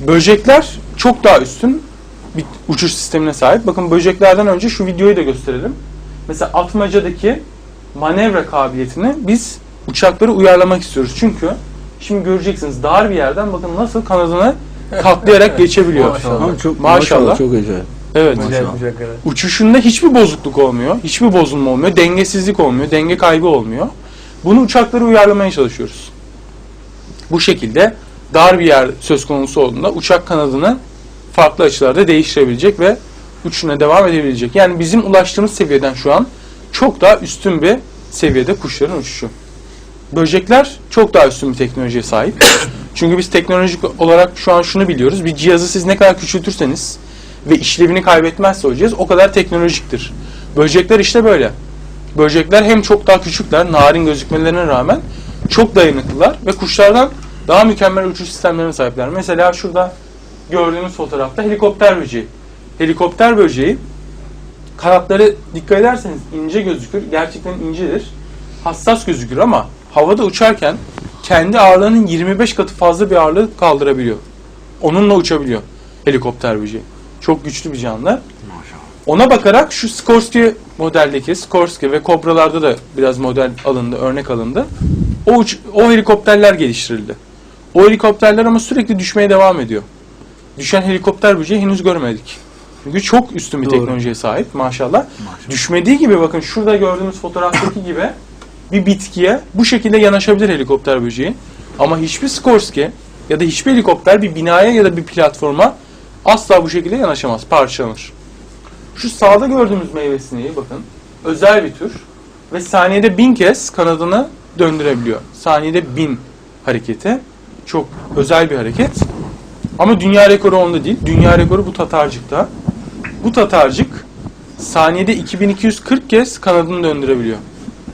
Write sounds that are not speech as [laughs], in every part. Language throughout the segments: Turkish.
Böcekler çok daha üstün bir uçuş sistemine sahip. Bakın böceklerden önce şu videoyu da gösterelim. Mesela atmacadaki manevra kabiliyetini biz uçakları uyarlamak istiyoruz. Çünkü şimdi göreceksiniz dar bir yerden bakın nasıl kanadını katlayarak geçebiliyor. Maşallah. Çok Maşallah. çok acayip. Evet. Güzel yapacaklar. Uçuşunda hiçbir bozukluk olmuyor. Hiçbir bozulma olmuyor. Dengesizlik olmuyor. Denge kaybı olmuyor. Bunu uçakları uyarlamaya çalışıyoruz. Bu şekilde dar bir yer söz konusu olduğunda uçak kanadını farklı açılarda değiştirebilecek ve uçuşuna devam edebilecek. Yani bizim ulaştığımız seviyeden şu an çok daha üstün bir seviyede kuşların uçuşu. Böcekler çok daha üstün bir teknolojiye sahip. [coughs] Çünkü biz teknolojik olarak şu an şunu biliyoruz. Bir cihazı siz ne kadar küçültürseniz ve işlevini kaybetmezse o cihaz o kadar teknolojiktir. Böcekler işte böyle. Böcekler hem çok daha küçükler, narin gözükmelerine rağmen çok dayanıklılar ve kuşlardan daha mükemmel uçuş sistemlerine sahipler. Mesela şurada gördüğünüz fotoğrafta helikopter böceği. Helikopter böceği kanatları dikkat ederseniz ince gözükür. Gerçekten incedir. Hassas gözükür ama havada uçarken kendi ağırlığının 25 katı fazla bir ağırlığı kaldırabiliyor. Onunla uçabiliyor helikopter böceği. Çok güçlü bir canlı. Ona bakarak şu Skorsky modeldeki Skorsky ve Kobra'larda da biraz model alındı, örnek alındı. O, uç- o helikopterler geliştirildi. O helikopterler ama sürekli düşmeye devam ediyor. Düşen helikopter böceği henüz görmedik. Çünkü çok üstün bir Doğru. teknolojiye sahip maşallah. Düşmediği gibi bakın şurada gördüğünüz fotoğraftaki [laughs] gibi bir bitkiye bu şekilde yanaşabilir helikopter böceği. Ama hiçbir Skorsky ya da hiçbir helikopter bir binaya ya da bir platforma asla bu şekilde yanaşamaz, parçalanır. Şu sağda gördüğümüz meyve sineği bakın özel bir tür ve saniyede bin kez kanadını döndürebiliyor. Saniyede bin hareketi. Çok özel bir hareket. Ama dünya rekoru onda değil. Dünya rekoru bu tatarcıkta. Bu tatarcık saniyede 2240 kez kanadını döndürebiliyor.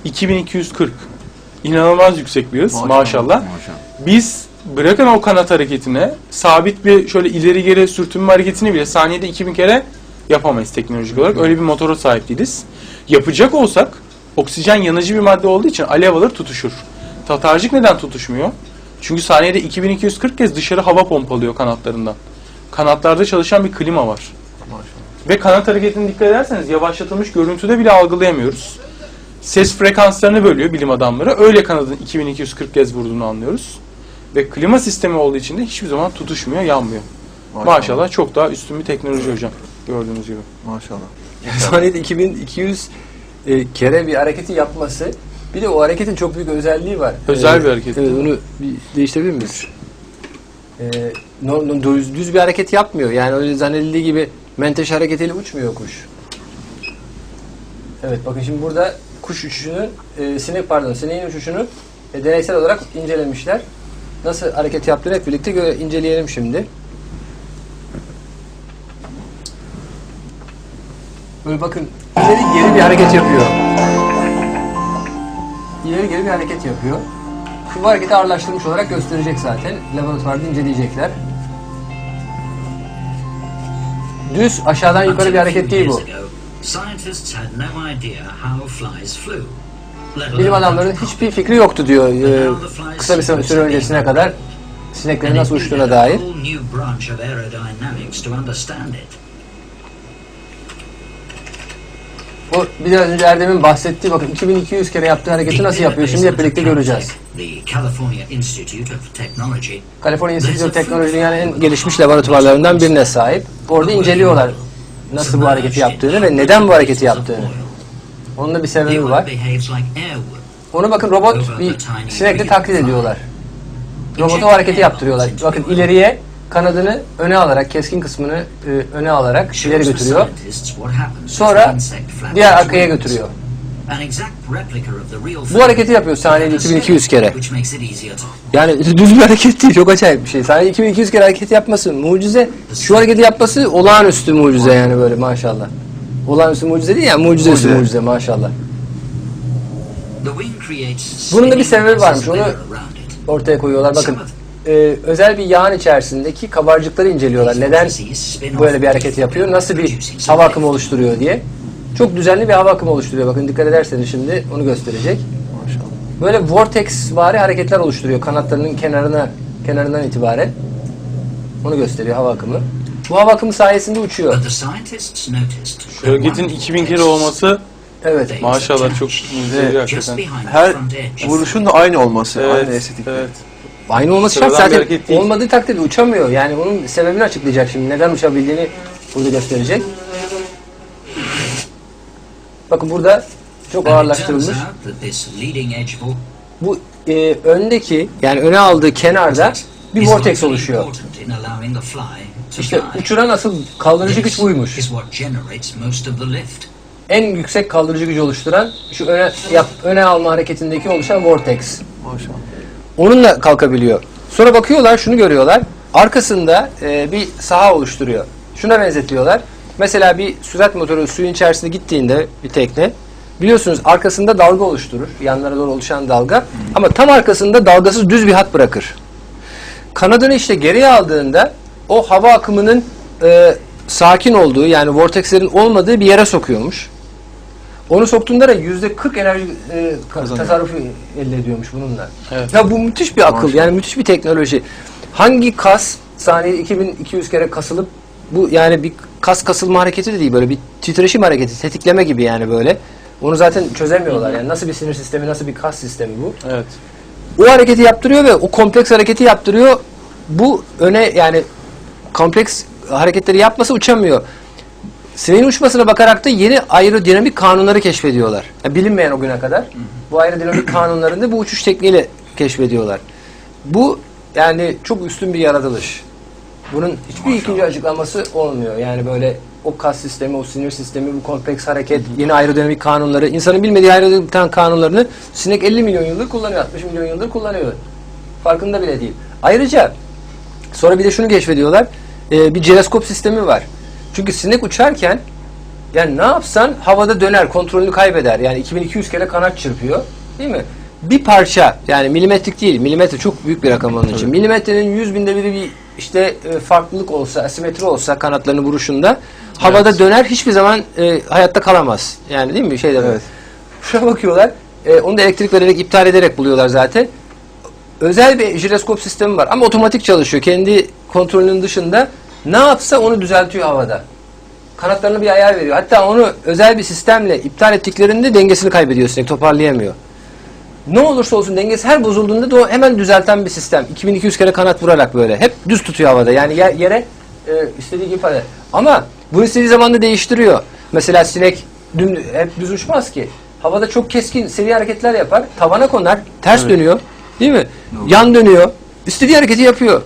2240. İnanılmaz yüksek bir hız maşallah. Biz bırakın o kanat hareketine sabit bir şöyle ileri geri sürtünme hareketini bile saniyede 2000 kere yapamayız teknolojik olarak. Öyle bir motora sahip değiliz. Yapacak olsak oksijen yanıcı bir madde olduğu için alev alır tutuşur. Tatarcık neden tutuşmuyor? Çünkü saniyede 2240 kez dışarı hava pompalıyor kanatlarından. Kanatlarda çalışan bir klima var. Ve kanat hareketine dikkat ederseniz yavaşlatılmış görüntüde bile algılayamıyoruz. Ses frekanslarını bölüyor bilim adamları. Öyle kanadın 2240 kez vurduğunu anlıyoruz. Ve klima sistemi olduğu için de hiçbir zaman tutuşmuyor, yanmıyor. Maşallah, çok daha üstün bir teknoloji hocam. Gördüğünüz gibi. Maşallah. [laughs] Saniyede 2200 e, kere bir hareketi yapması. Bir de o hareketin çok büyük özelliği var. Özel Ee, bir hareket. Evet onu bir değiştirebilir miyiz? e, no- no- düz, düz bir hareket yapmıyor. Yani öyle zannedildiği gibi menteşe hareketiyle uçmuyor kuş. Evet bakın şimdi burada kuş uçuşunu, e, sinek pardon sineğin uçuşunu e, deneysel olarak incelemişler. Nasıl hareket yaptığını hep birlikte gö- inceleyelim şimdi. Böyle bakın ileri geri bir hareket yapıyor. İleri geri bir hareket yapıyor. Şu hareketi ağırlaştırmış olarak gösterecek zaten. Laboratuvarda inceleyecekler. Düz aşağıdan yukarı bir hareket değil bu. Bilim adamlarının hiçbir fikri yoktu diyor e, kısa bir süre öncesine kadar sineklerin nasıl uçtuğuna dair. O biraz önce Erdem'in bahsettiği bakın 2200 kere yaptığı hareketi nasıl yapıyor şimdi hep birlikte göreceğiz. California Institute of Technology Technology dünyanın en gelişmiş laboratuvarlarından birine sahip. Orada inceliyorlar nasıl bu hareketi yaptığını ve neden bu hareketi yaptığını. Onun da bir sebebi var. Onu bakın robot bir sinekle taklit ediyorlar. Robota o hareketi yaptırıyorlar. Bakın ileriye kanadını öne alarak, keskin kısmını e, öne alarak ileri götürüyor. Sonra diğer arkaya götürüyor. Bu hareketi yapıyor saniyede 2200 kere. Yani [laughs] düz bir hareket değil, çok acayip bir şey. Saniyede 2200 kere hareket yapması mucize. Şu hareketi yapması olağanüstü mucize yani böyle maşallah. Olağanüstü mucize değil yani mucize üstü Mucize. maşallah. Bunun da bir sebebi varmış, onu-. Ortaya koyuyorlar. Bakın e, özel bir yağın içerisindeki kabarcıkları inceliyorlar. Neden böyle bir hareket yapıyor? Nasıl bir hava akımı oluşturuyor diye. Çok düzenli bir hava akımı oluşturuyor. Bakın dikkat ederseniz şimdi onu gösterecek. Böyle vortex vari hareketler oluşturuyor kanatlarının kenarına kenarından itibaren. Onu gösteriyor hava akımı. Bu hava akımı sayesinde uçuyor. One 2000 kere olması Evet. maşallah çok just hakikaten. Her vuruşun da aynı olması, aynı Evet, estetik. evet. Aynı olması şart Sıradan bir zaten. hareket değil. Olmadığı takdirde uçamıyor. Yani onun sebebini açıklayacak şimdi. Neden uçabildiğini burada gösterecek. Bakın burada çok And it ağırlaştırılmış. turns out that this leading edge vortex Bu e, öndeki yani öne aldığı kenarda bir is vortex vitally oluşuyor. important in allowing the fly to İşte fly. uçuran asıl kaldırıcı güç This buymuş. is what generates most of the lift. En yüksek kaldırıcı gücü oluşturan şu öne yap, öne alma hareketindeki oluşan vortex. Maşallah. Onunla kalkabiliyor. Sonra bakıyorlar şunu görüyorlar. Arkasında e, bir saha oluşturuyor. Şuna benzetiyorlar. Mesela bir sürat motoru suyun içerisinde gittiğinde bir tekne biliyorsunuz arkasında dalga oluşturur. Yanlara doğru oluşan dalga. Ama tam arkasında dalgasız düz bir hat bırakır. Kanadını işte geriye aldığında o hava akımının e, sakin olduğu yani vortexlerin olmadığı bir yere sokuyormuş. Onu soktuğunda da yüzde 40 enerji e, tasarrufu elde ediyormuş bununla. Evet. Ya bu müthiş bir akıl Maşallah. yani müthiş bir teknoloji. Hangi kas saniyede 2200 kere kasılıp bu yani bir kas kasılma hareketi de değil böyle bir titreşim hareketi, tetikleme gibi yani böyle. Onu zaten çözemiyorlar yani nasıl bir sinir sistemi, nasıl bir kas sistemi bu. Evet. O hareketi yaptırıyor ve o kompleks hareketi yaptırıyor. Bu öne yani kompleks hareketleri yapmasa uçamıyor. Sineğin uçmasına bakarak da yeni aerodinamik kanunları keşfediyorlar. Yani bilinmeyen o güne kadar. Bu aerodinamik [clears throat] kanunlarını bu uçuş tekniğiyle keşfediyorlar. Bu yani çok üstün bir yaratılış. Bunun hiçbir ikinci açıklaması olmuyor. Yani böyle o kas sistemi, o sinir sistemi, bu kompleks hareket, yeni aerodinamik kanunları, insanın bilmediği aerodinamik kanunlarını sinek 50 milyon yıldır kullanıyor, 60 milyon yıldır kullanıyor. Farkında bile değil. Ayrıca sonra bir de şunu keşfediyorlar. Ee, bir jireskop sistemi var. Çünkü sinek uçarken yani ne yapsan havada döner, kontrolünü kaybeder. Yani 2200 kere kanat çırpıyor. Değil mi? Bir parça yani milimetrik değil, milimetre çok büyük bir rakam onun için. Milimetrenin 100 binde biri bir işte e, farklılık olsa, asimetri olsa kanatlarını vuruşunda havada döner hiçbir zaman e, hayatta kalamaz. Yani değil mi? Şeyde Evet. Şuna bakıyorlar. E, onu da elektrik vererek iptal ederek buluyorlar zaten. Özel bir jireskop sistemi var ama otomatik çalışıyor. Kendi kontrolünün dışında ne yapsa onu düzeltiyor havada. Kanatlarına bir ayar veriyor. Hatta onu özel bir sistemle iptal ettiklerinde dengesini kaybediyor sinek, toparlayamıyor. Ne olursa olsun dengesi her bozulduğunda da o hemen düzelten bir sistem. 2200 kere kanat vurarak böyle. Hep düz tutuyor havada. Yani yer- yere e, istediği gibi ifade. Ama bunu istediği zaman da değiştiriyor. Mesela sinek düm, hep düz uçmaz ki. Havada çok keskin seri hareketler yapar. Tavana konar. Ters dönüyor. Değil mi? Yan dönüyor. İstediği hareketi yapıyor.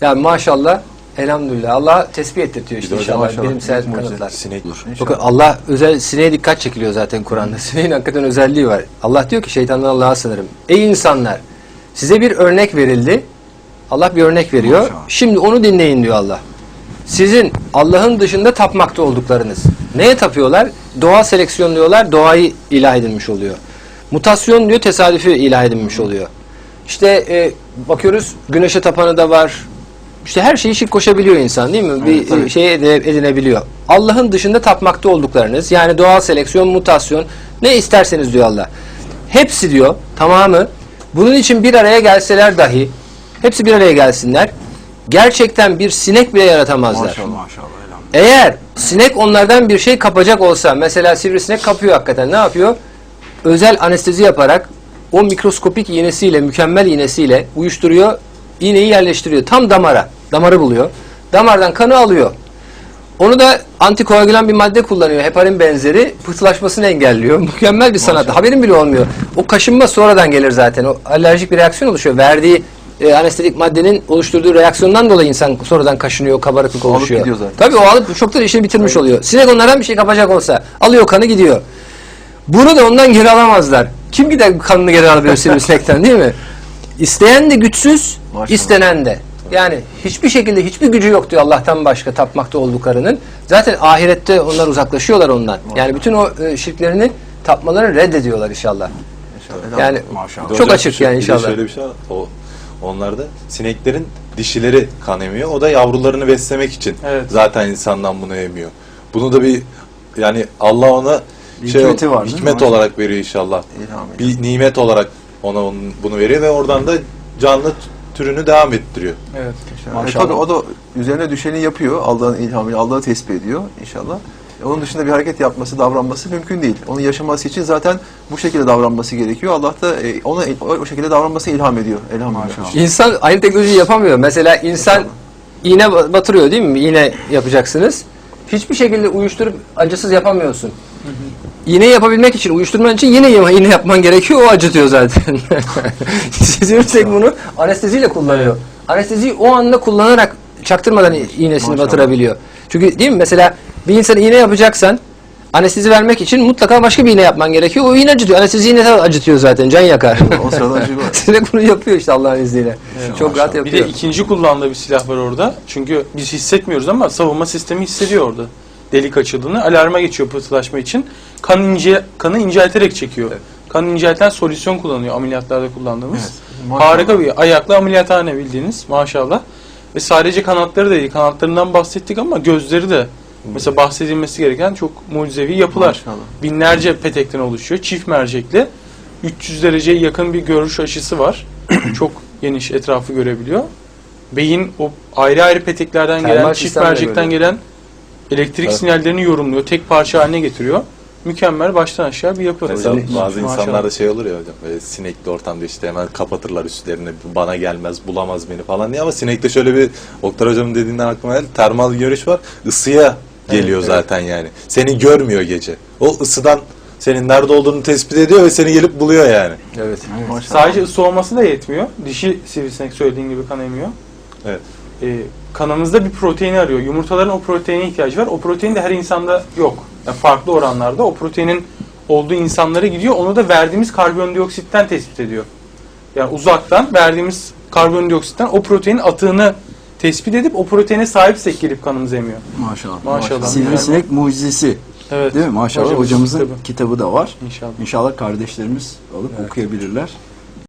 Ya maşallah elhamdülillah. Allah tesbih ettirtiyor işte inşallah. Bilimsel kanıtlar. Sinek. Bakın Allah özel sineğe dikkat çekiliyor zaten Kur'an'da. [laughs] Sineğin hakikaten özelliği var. Allah diyor ki şeytandan Allah'a sınırım. Ey insanlar size bir örnek verildi. Allah bir örnek veriyor. Maşallah. Şimdi onu dinleyin diyor Allah. Sizin Allah'ın dışında tapmakta olduklarınız. Neye tapıyorlar? Doğal seleksiyon diyorlar. Doğayı ilah edilmiş oluyor. Mutasyon diyor tesadüfü ilah edilmiş oluyor. İşte e, bakıyoruz güneşe tapanı da var. İşte her şeyi şirk koşabiliyor insan değil mi? Bir e, şey edine- edinebiliyor. Allah'ın dışında tapmakta olduklarınız yani doğal seleksiyon, mutasyon ne isterseniz diyor Allah. Hepsi diyor tamamı bunun için bir araya gelseler dahi hepsi bir araya gelsinler. Gerçekten bir sinek bile yaratamazlar. Maşallah. Maşallah elhamdülillah. Eğer sinek onlardan bir şey kapacak olsa mesela sivrisinek kapıyor hakikaten ne yapıyor? Özel anestezi yaparak o mikroskopik iğnesiyle mükemmel iğnesiyle uyuşturuyor. iğneyi yerleştiriyor. Tam damara. Damarı buluyor. Damardan kanı alıyor. Onu da antikoagülan bir madde kullanıyor. Heparin benzeri. Pıhtılaşmasını engelliyor. [laughs] Mükemmel bir sanat. Haberin bile olmuyor. O kaşınma sonradan gelir zaten. O alerjik bir reaksiyon oluşuyor. Verdiği e, anestezik maddenin oluşturduğu reaksiyondan dolayı insan sonradan kaşınıyor, kabarıklık Alıp oluşuyor. gidiyor zaten. Tabii o alıp çoktan işini bitirmiş oluyor. Sinek onlardan bir şey kapacak olsa alıyor kanı gidiyor. Bunu da ondan geri alamazlar. Kim gider kanını geri alabilir sivrisinekten değil mi? İsteyen de güçsüz, Maşallah. istenen de. Yani hiçbir şekilde hiçbir gücü yok diyor Allah'tan başka tapmakta olduklarının. Zaten ahirette onlar uzaklaşıyorlar ondan. Yani bütün o e, şirklerini tapmalarını reddediyorlar inşallah. Yani Maşallah. Çok açık yani inşallah. Şöyle bir şey. O, onlarda sineklerin dişileri kan emiyor. O da yavrularını beslemek için Evet. zaten insandan bunu emiyor. Bunu da bir yani Allah ona Bir şey hikmeti var, hikmet olarak veriyor inşallah. İlham. Bir nimet olarak ona bunu veriyor ve oradan da canlı türünü devam ettiriyor. Evet. E, tabii o da üzerine düşeni yapıyor. Allah'ın ilhamıyla Allah'ı tespit ediyor inşallah. E, Onun dışında bir hareket yapması, davranması mümkün değil. Onun yaşaması için zaten bu şekilde davranması gerekiyor. Allah da e, ona o, şekilde davranmasını ilham ediyor. Elhamdülillah. İnsan aynı teknolojiyi yapamıyor. Mesela insan iğne ba- batırıyor değil mi? İğne yapacaksınız. Hiçbir şekilde uyuşturup acısız yapamıyorsun. İğne yapabilmek için, uyuşturman için yine iğne yapman gerekiyor. O acıtıyor zaten. [laughs] Sizin bunu anesteziyle kullanıyor. Anesteziyi o anda kullanarak çaktırmadan iğnesini Maşallah. batırabiliyor. Çünkü değil mi? Mesela bir insana iğne yapacaksan anestezi vermek için mutlaka başka bir iğne yapman gerekiyor. O iğne acıtıyor. Anestezi iğne acıtıyor zaten. Can yakar. O sırada acı var. [laughs] Direkt bunu yapıyor işte Allah'ın izniyle. Çok rahat Bir yapıyor. de ikinci kullandığı bir silah var orada. Çünkü biz hissetmiyoruz ama savunma sistemi hissediyor orada. Delik açıldığını alarma geçiyor pıhtılaşma için. Kan ince, kanı incelterek çekiyor. Kan incelten solüsyon kullanıyor ameliyatlarda kullandığımız. Maşallah. Harika bir ayaklı ameliyathane bildiğiniz maşallah. Ve sadece kanatları değil, kanatlarından bahsettik ama gözleri de mesela bahsedilmesi gereken çok mucizevi yapılar. Maşallah. Binlerce petekten oluşuyor. Çift mercekli. 300 dereceye yakın bir görüş açısı var. [clears throat] çok geniş etrafı görebiliyor. Beyin o ayrı ayrı peteklerden Termal gelen, çift mercekten gelen elektrik Evet. sinyallerini yorumluyor. Tek parça haline getiriyor. Mükemmel baştan aşağı bir yapı. Mesela Hocam, bazı maşallah. insanlarda şey olur ya hocam böyle sinekli ortamda işte hemen kapatırlar üstlerini bana gelmez bulamaz beni falan diye ama sinekte şöyle bir Oktar hocamın dediğinden aklıma geldi termal görüş var ısıya geliyor Evet, zaten yani seni görmüyor gece o ısıdan senin nerede olduğunu tespit ediyor ve seni gelip buluyor yani. Evet. Sadece ısı olması da yetmiyor. Dişi sivrisinek söylediğin gibi kan emiyor. Evet. Ee, kanımızda bir proteini arıyor. Yumurtaların o proteine ihtiyacı var. O protein de her insanda yok. Yani farklı oranlarda o proteinin olduğu insanlara gidiyor. Onu da verdiğimiz karbondioksitten tespit ediyor. Yani uzaktan verdiğimiz karbondioksitten o proteinin atığını tespit edip o proteine sahipsek gelip kanımızı emiyor. Maşallah. Maşallah. Sivrisinek mucizesi. Evet. Değil mi? Maşallah Hocamızın hocamızın kitabı. kitabı da var. İnşallah. İnşallah kardeşlerimiz alıp okuyabilirler.